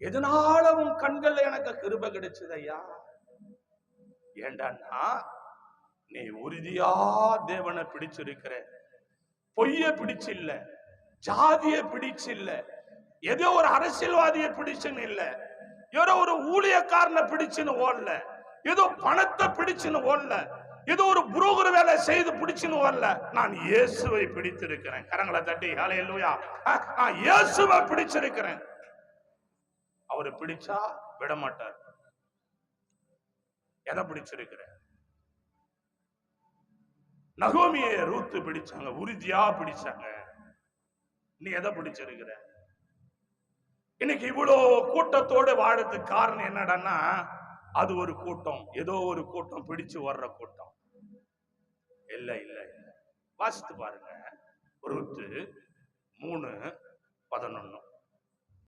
எதனால உன் கண்கள்ல எனக்கு கிருப கிடைச்சது ஐயா ஏண்டான்னா நீ உறுதியா தேவனை பிடிச்சிருக்கிற. பொய்ய பிடிச்சில்ல. ஜாதிய பிடிச்சில்ல. ஏதோ ஒரு அரசியல்வாதிய பிடிச்சுன்னு இல்ல. ஏதோ ஒரு ஊழியக்காரனை பிடிச்சுன்னு ஓடல. ஏதோ பணத்தை பிடிச்சுன்னு ஓடல. ஏதோ ஒரு புரோகர் வேலை செய்து பிடிச்சுன்னு வரல நான் இயேசுவை பிடித்திருக்கிறேன். கரங்களை தட்டி ஹalleluya நான் இயேசுவை பிடிச்சிருக்கிறேன். அவரை பிடிச்சா விட மாட்டார் எதை பிடிச்சிருக்கிற? நகோமியை ரூத்து பிடிச்சாங்க உறுதியா பிடிச்சாங்க. நீ எதை பிடிச்சிருக்கிற? இன்னைக்கு இவ்வளோ கூட்டத்தோட வாழறதுக்கு காரணம் என்னடான்னா அது ஒரு கூட்டம். ஏதோ ஒரு கூட்டம் பிடிச்சு வர்ற கூட்டம். இல்ல இல்ல இல்ல. வாசித்து பாருங்க. ரூத்து மூணு